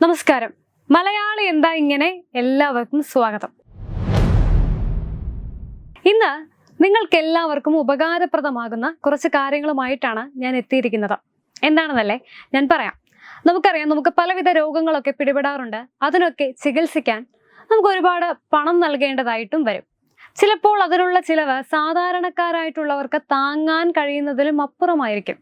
നമസ്കാരം. മലയാളി എന്താ ഇങ്ങനെ എല്ലാവർക്കും സ്വാഗതം. ഇന്ന് നിങ്ങൾക്ക് എല്ലാവർക്കും ഉപകാരപ്രദമാകുന്ന കുറച്ച് കാര്യങ്ങളുമായിട്ടാണ് ഞാൻ എത്തിയിരിക്കുന്നത്. എന്താണെന്നല്ലേ? ഞാൻ പറയാം. നമുക്കറിയാം നമുക്ക് പലവിധ രോഗങ്ങളൊക്കെ പിടിപെടാറുണ്ട്. അതിനൊക്കെ ചികിത്സിക്കാൻ നമുക്ക് ഒരുപാട് പണം നൽകേണ്ടതായിട്ടും വരും. ചിലപ്പോൾ അതിനുള്ള ചിലവ് സാധാരണക്കാരായിട്ടുള്ളവർക്ക് താങ്ങാൻ കഴിയുന്നതിലും അപ്പുറമായിരിക്കും.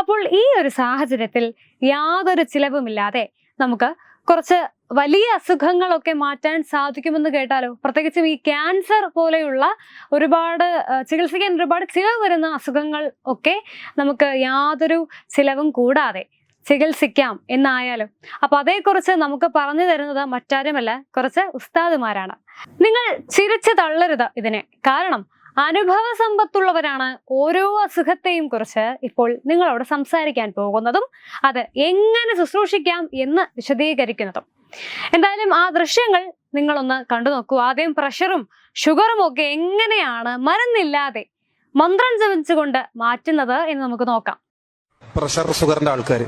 അപ്പോൾ ഈ ഒരു സാഹചര്യത്തിൽ യാതൊരു ചിലവുമില്ലാതെ നമുക്ക് കുറച്ച് വലിയ അസുഖങ്ങളൊക്കെ മാറ്റാൻ സാധിക്കുമെന്ന് കേട്ടാലോ? പ്രത്യേകിച്ചും ഈ ക്യാൻസർ പോലെയുള്ള ഒരുപാട് ചികിത്സിക്കാൻ ഒരുപാട് ചിലവ് വരുന്ന അസുഖങ്ങൾ ഒക്കെ നമുക്ക് യാതൊരു ചിലവും കൂടാതെ ചികിത്സിക്കാം എന്നായാലും. അപ്പൊ അതേക്കുറിച്ച് നമുക്ക് പറഞ്ഞു തരുന്നത് മറ്റാരുമല്ല കുറച്ച് ഉസ്താദുമാരാണ്. നിങ്ങൾ ചിരിച്ചു തള്ളരുത് ഇതിനെ. കാരണം അനുഭവ സമ്പത്തുള്ളവരാണ് ഓരോ അസുഖത്തെയും കുറിച്ച് ഇപ്പോൾ നിങ്ങളോട് സംസാരിക്കാൻ പോകുന്നതും അത് എങ്ങനെ ശുശ്രൂഷിക്കാം എന്ന് വിശദീകരിക്കുന്നതും. എന്തായാലും ആ ദൃശ്യങ്ങൾ നിങ്ങളൊന്ന് കണ്ടു നോക്കൂ. ആദ്യം പ്രഷറും ഷുഗറും ഒക്കെ എങ്ങനെയാണ് മരുന്നില്ലാതെ മന്ത്രം ജപിച്ചുകൊണ്ട് മാറ്റുന്നത് എന്ന് നമുക്ക് നോക്കാം. പ്രഷർ ഷുഗറിന്റെ ആൾക്കാർ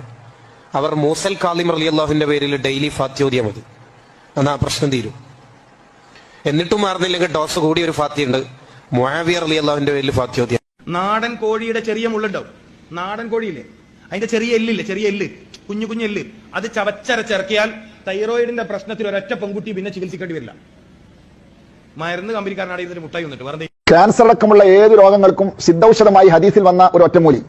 അവർ മൂസൽ കാലിം അലി അള്ളാഹുവിന്റെ പേരിൽ ഡെയിലി ഫാത്യോദ്യ മതി എന്നാ പ്രശ്നം തീരും. എന്നിട്ടും മാറുന്നില്ലെങ്കിൽ ഡോസ് കൂടി ഒരു ഫാത്തിയുണ്ട്. മുഹാവിയർ അലി അള്ളാഹുവിന്റെ പേരിൽ ഫാത്യോദിയ നാടൻ കോഴിയുടെ ചെറിയ മുള്ളുണ്ടാവും. നാടൻ കോഴിയില്ലേ? അതിന്റെ ചെറിയ എല്ലില്ലേ? ചെറിയ എല്ല്. കുഞ്ഞു കുഞ്ഞു എല്ല്. അത് ചവച്ചരച്ചിറക്കിയാൽ തൈറോയിഡിന്റെ പ്രശ്നത്തിൽ ഒരൊറ്റ പെൺകുട്ടി പിന്നെ ചികിത്സിക്കേണ്ടി വരില്ല. മരുന്ന് കമ്പനിക്കാരനാണ് ഇതിന് മുട്ടായി വന്നിട്ട് വെറുതെ ക്യാൻസർ അടക്കമുള്ള ഏത് രോഗങ്ങൾക്കും സിദ്ധൌഷധമായി ഹദീസിൽ വന്ന ഒരു ഒറ്റമൂലി.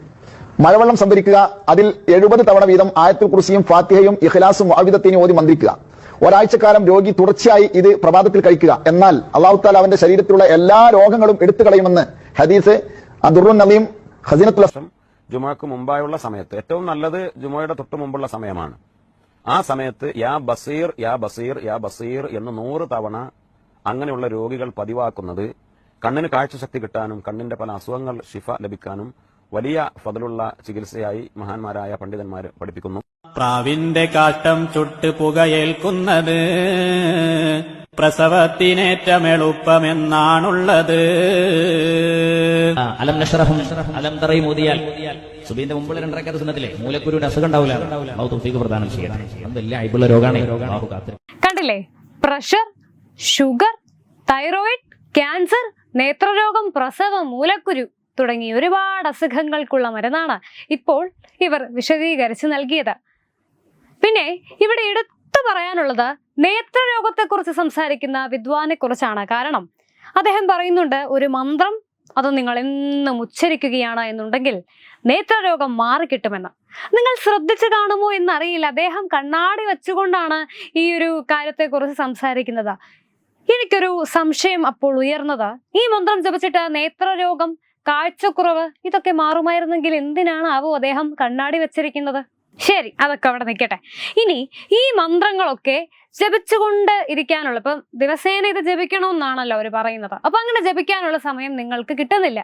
മഴവെള്ളം സംഭരിക്കുക അതിൽ എഴുപത് തവണ വീതം ആയത്തുൽ കുർസിയും ഫാത്തിഹയും ഇഖ്ലാസും ആവിധത്തിനും ഓതി മന്ത്രിക്കുക. ഒരാഴ്ചക്കാലം രോഗി തുടർച്ചയായി ഇത് പ്രഭാതത്തിൽ കഴിക്കുക. എന്നാൽ അള്ളാഹു താല അവന്റെ ശരീരത്തിലുള്ള എല്ലാ രോഗങ്ങളും എടുത്തു കളയുമെന്ന് ഹദീസ് അദുറുൻ നലീം ഹസീനത്തുൽ ജുമാക്ക് മുമ്പായുള്ള സമയത്ത് ഏറ്റവും നല്ലത് ജുമയുടെ തൊട്ടു മുമ്പുള്ള സമയമാണ്. ആ സമയത്ത് യാ ബസീർ യാ ബസീർ യാ ബസീർ എന്ന് നൂറ് തവണ അങ്ങനെയുള്ള രോഗികൾ പതിവാക്കുന്നത് കണ്ണിന് കാഴ്ചശക്തി കിട്ടാനും കണ്ണിന്റെ പല അസുഖങ്ങൾ ഷിഫ ലഭിക്കാനും വലിയ ഫതിലുള്ള ചികിത്സയായി മഹാന്മാരായ പണ്ഡിതന്മാർ പഠിപ്പിക്കുന്നു. പ്രാവിന്റെ കാട്ടം ചുട്ട് പുകയേൽക്കുന്നത് പ്രസവത്തിനേറ്റമെളുപ്പമെന്നാണുള്ളത്. അലം നഷറഹും അലം തറയും മോദിയാൽ സുബീന്റെ മുമ്പുള്ള രണ്ടരക്കാത്ത സുന്നത്തിലെ മൂലക്കുരുവിന്റെ അസുഖം ഉണ്ടാവില്ല പ്രധാനം ചെയ്യണം പ്രദാനം ചെയ്യട്ടെ. അത് വലിയ അയബുള്ള രോഗമാണ് കണ്ടില്ലേ? പ്രഷർ ഷുഗർ തൈറോയിഡ് ക്യാൻസർ നേത്രരോഗം പ്രസവം മൂലക്കുരു തുടങ്ങി ഒരുപാട് അസുഖങ്ങൾക്കുള്ള മരുന്നാണ് ഇപ്പോൾ ഇവർ വിശദീകരിച്ച് നൽകിയത്. പിന്നെ ഇവിടെ എടുത്തു പറയാനുള്ളത് നേത്രരോഗത്തെക്കുറിച്ച് സംസാരിക്കുന്ന വിദ്വാനെ കുറിച്ചാണ് കാരണം അദ്ദേഹം പറയുന്നുണ്ട് ഒരു മന്ത്രം അത് നിങ്ങൾ എന്നും ഉച്ചരിക്കുകയാണ് എന്നുണ്ടെങ്കിൽ നേത്രരോഗം മാറിക്കിട്ടുമെന്ന് നിങ്ങൾ ശ്രദ്ധിച്ചു കാണുമോ എന്നറിയില്ല. അദ്ദേഹം കണ്ണാടി വെച്ചുകൊണ്ടാണ് ഈ ഒരു കാര്യത്തെക്കുറിച്ച് സംസാരിക്കുന്നത്. എനിക്കൊരു സംശയം അപ്പോൾ ഉയർന്നത്. ഈ മന്ത്രം ജപിച്ചിട്ട് നേത്രരോഗം കാഴ്ചക്കുറവ് ഇതൊക്കെ മാറുമായിരുന്നെങ്കിൽ എന്തിനാണ് ആവോ അദ്ദേഹം കണ്ണാടി വെച്ചിരിക്കുന്നത്? ശരി അതൊക്കെ അവിടെ നിൽക്കട്ടെ. ഇനി ഈ മന്ത്രങ്ങളൊക്കെ ജപിച്ചുകൊണ്ട് ഇരിക്കാനുള്ള ഇപ്പം ദിവസേന ഇത് ജപിക്കണമെന്നാണല്ലോ അവർ പറയുന്നത്. അപ്പൊ അങ്ങനെ ജപിക്കാനുള്ള സമയം നിങ്ങൾക്ക് കിട്ടുന്നില്ല.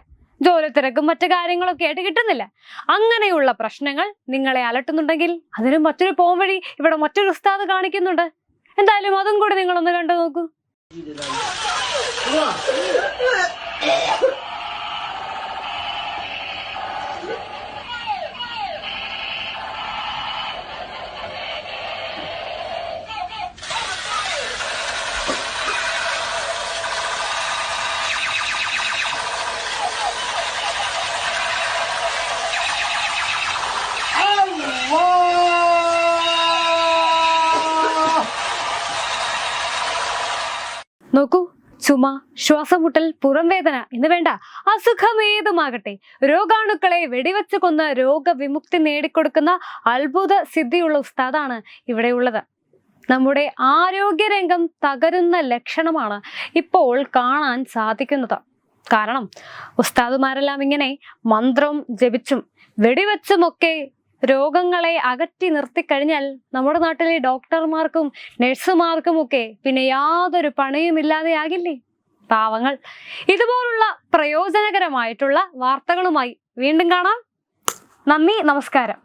ജോലി തിരക്കും മറ്റു കാര്യങ്ങളൊക്കെ ആയിട്ട് കിട്ടുന്നില്ല. അങ്ങനെയുള്ള പ്രശ്നങ്ങൾ നിങ്ങളെ അലട്ടുന്നുണ്ടെങ്കിൽ അതിന് മറ്റൊരു പോം വഴി ഇവിടെ മറ്റൊരു ഉസ്താദ് കാണിക്കുന്നുണ്ട്. എന്തായാലും അതും കൂടി നിങ്ങളൊന്ന് കണ്ടു നോക്കൂ. നോക്കൂ. ചുമ ശ്വാസമുട്ടൽ പുറംവേദന എന്ന് വേണ്ട അസുഖമേതുമാകട്ടെ. രോഗാണുക്കളെ വെടിവെച്ച് കൊന്ന് രോഗവിമുക്തി നേടിക്കൊടുക്കുന്ന അത്ഭുത സിദ്ധിയുള്ള ഉസ്താദാണ് ഇവിടെയുള്ളത് നമ്മുടെ ആരോഗ്യരംഗം തകരുന്ന ലക്ഷണമാണ് ഇപ്പോൾ കാണാൻ സാധിക്കുന്നത്. കാരണം ഉസ്താദുമാരെല്ലാം ഇങ്ങനെ മന്ത്രം ജപിച്ചും വെടിവെച്ചുമൊക്കെ രോഗങ്ങളെ അകറ്റി നിർത്തിക്കഴിഞ്ഞാൽ നമ്മുടെ നാട്ടിലെ ഡോക്ടർമാർക്കും നഴ്സുമാർക്കും ഒക്കെ പിന്നെ യാതൊരു പണിയുമില്ലാതെയാകില്ലേ പാവങ്ങൾ. ഇതുപോലുള്ള പ്രയോജനകരമായിട്ടുള്ള വാർത്തകളുമായി വീണ്ടും കാണാം. നന്ദി നമസ്കാരം.